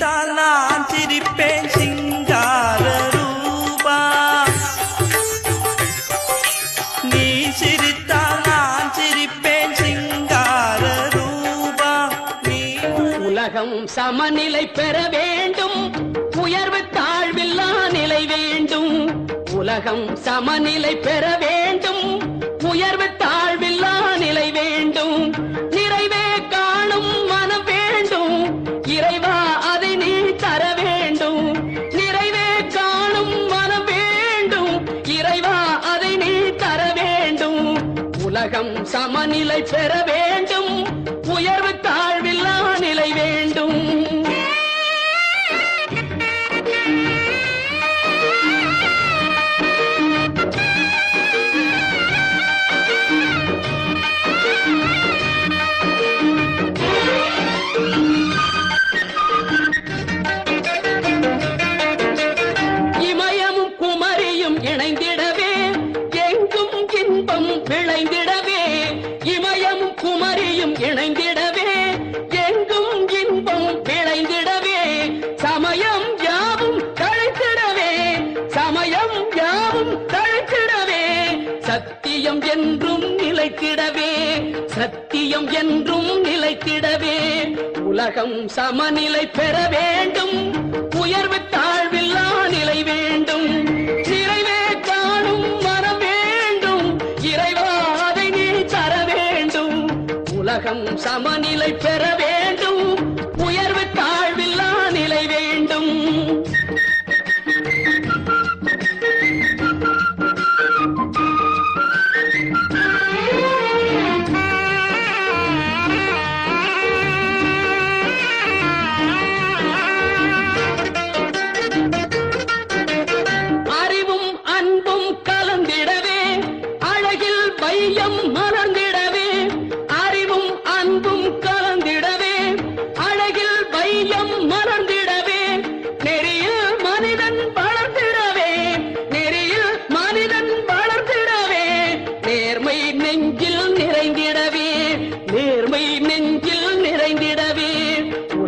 சிரிப்பேன் சிங்கார ரூபா. நீ சிரித்தால் நான் சிரிப்பேன் சிங்கார ரூபா. நீ உலகம் சமநிலை பெற வேண்டும். உயர்வு தாழ்வில்லா நிலை வேண்டும். உலகம் சமநிலை பெற வேண்டும் உலகம் சமநிலை பெற வேண்டும். சத்தியம் என்றும் நிலைத்திடவே சத்தியம் என்றும் நிலைத்திடவே. உலகம் சமநிலை பெற வேண்டும் உயர்வு தாழ்வில்லா நிலை வேண்டும். சிறைவே காணும் மரம் வேண்டும் இறைவாதை நீ தர வேண்டும். உலகம் சமநிலை பெற வேண்டும்